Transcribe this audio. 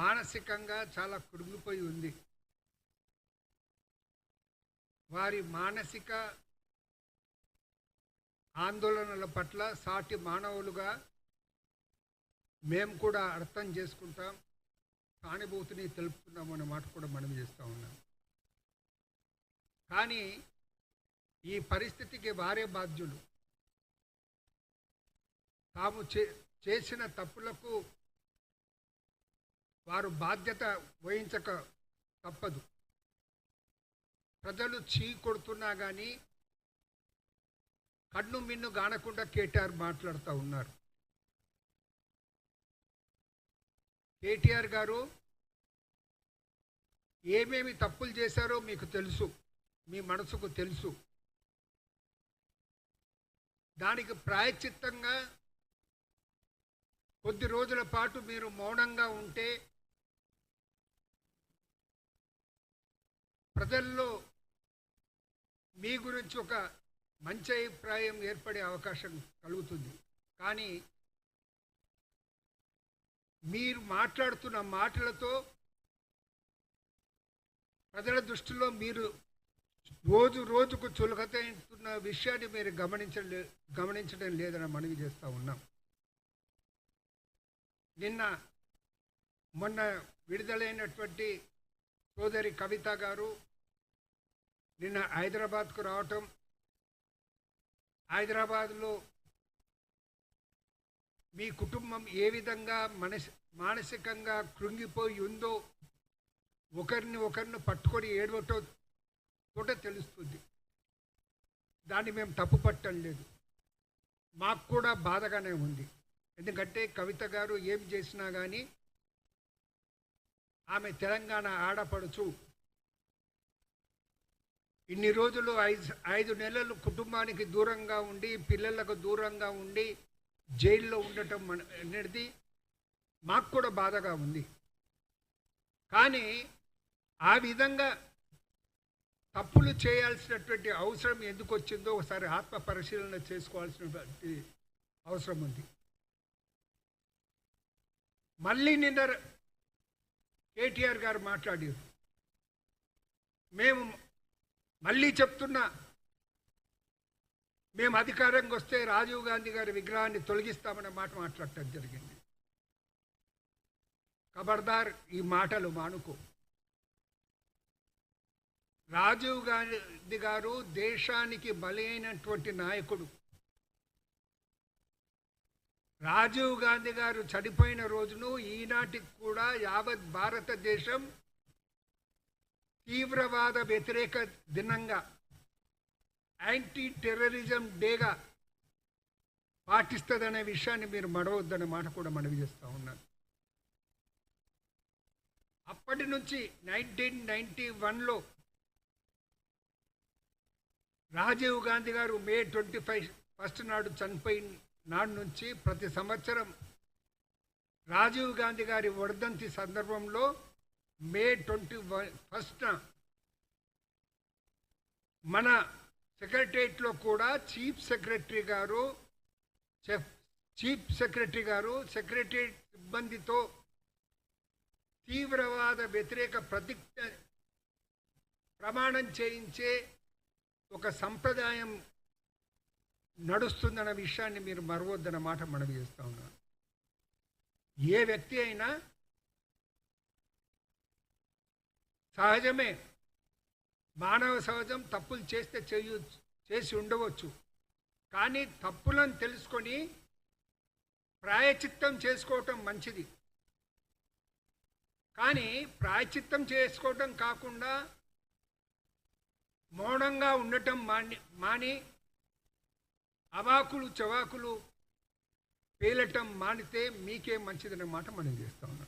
మానసికంగా చాలా కృంగిపోయి ఉంది. వారి మానసిక ఆందోళనల పట్ల సాటి మానవులుగా మేము కూడా అర్థం చేసుకుంటాం. సానుభూతిని తెలుపుతున్నాం అనే మాట కూడా మనం చేస్తూ ఉన్నాం. కానీ ఈ పరిస్థితికి వారే బాధ్యులు. తాము చే చేసిన తప్పులకు వారు బాధ్యత వహించక తప్పదు. ప్రజలు చీ కొడుతున్నా కానీ కన్ను మిన్ను గానకుండా కేటీఆర్ మాట్లాడుతూ ఉన్నారు. కేటీఆర్ గారు ఏమేమి తప్పులు చేశారో మీకు తెలుసు మీ మనసుకు తెలుసు. దానికి ప్రాయచిత్తంగా కొద్ది రోజుల పాటు మీరు మౌనంగా ఉంటే ప్రజల్లో మీ గురించి ఒక మంచి అభిప్రాయం ఏర్పడే అవకాశం కలుగుతుంది. కానీ మీరు మాట్లాడుతున్న మాటలతో ప్రజల దృష్టిలో మీరు రోజు రోజుకు చులకతున్న విషయాన్ని మీరు గమనించలే గమనించడం లేదని మనవి చేస్తూ ఉన్నాం. నిన్న మొన్న విడుదలైనటువంటి సోదరి కవిత గారు నిన్న హైదరాబాద్కు రావటం హైదరాబాద్లో మీ కుటుంబం ఏ విధంగా మనస్ మానసికంగా కృంగిపోయి ఉందో ఒకరిని ఒకరిని పట్టుకొని ఏడవటో తోట తెలుస్తుంది. దాన్ని మేము తప్పు పట్టడం లేదు. మాకు కూడా బాధగానే ఉంది. ఎందుకంటే కవిత గారు ఏం చేసినా కానీ ఆమె తెలంగాణ ఆడపడుచు ఇన్ని రోజులు ఐదు ఐదు నెలలు కుటుంబానికి దూరంగా ఉండి పిల్లలకు దూరంగా ఉండి జైల్లో ఉండటం అనేది మాకు కూడా బాధగా ఉంది. కానీ ఆ విధంగా తప్పులు చేయాల్సినటువంటి అవసరం ఎందుకు వచ్చిందో ఒకసారి ఆత్మ పరిశీలన చేసుకోవాల్సినటువంటి అవసరం ఉంది. మళ్ళీ నిన్న కేటీఆర్ గారు మాట్లాడారు. మేము మళ్ళీ చెప్తున్నా మేము అధికారంకి వస్తే రాజీవ్ గాంధీ గారి విగ్రహాన్ని తొలగిస్తామనే మాట మాట్లాడటం జరిగింది. ఖబర్దార్ ఈ మాటలు మానుకో. రాజీవ్ గాంధీ గారు దేశానికి బలైనటువంటి నాయకుడు. రాజీవ్ గాంధీ గారు చనిపోయిన రోజును ఈనాటికి కూడా యావత్ భారతదేశం తీవ్రవాద వ్యతిరేక దినంగా యాంటీ టెర్రరిజం డేగా పాటిస్తుందనే విషయాన్ని మీరు మడవద్దనే మాట కూడా మనవి చేస్తూ ఉన్నాను అప్పటి నుంచి నైన్టీన్ నైన్టీ వన్లో రాజీవ్ గాంధీ గారు మే ట్వంటీ ఫైవ్ ఫస్ట్ నాడు చనిపోయిన నాడు నుంచి ప్రతి సంవత్సరం రాజీవ్ గాంధీ గారి వర్ధంతి సందర్భంలో మే ట్వంటీ వన్ ఫస్ట్న మన సెక్రటరియట్లో కూడా చీఫ్ సెక్రటరీ గారు చెఫ్- చీఫ్ సెక్రటరీ గారు సెక్రటరియట్ సిబ్బందితో తీవ్రవాద వ్యతిరేక ప్రతిజ్ఞ ప్రమాణం చేయించే ఒక సంప్రదాయం నడుస్తుందన్న విషయాన్ని మీరు మరవద్దన్న మాట మనవి చేస్తా ఉన్నాను. ఏ వ్యక్తి అయినా సహజమే. మానవ సహజం తప్పులు చేస్తే చేయు చేసి ఉండవచ్చు. కానీ తప్పులను తెలుసుకొని ప్రాయచిత్తం చేసుకోవటం మంచిది. కానీ ప్రాయచిత్తం చేసుకోవటం కాకుండా మౌనంగా ఉండటం మాని మాని అవాకులు చవాకులు పేలటం మానితే మీకే మంచిదన్నమాట మనం చేస్తాం.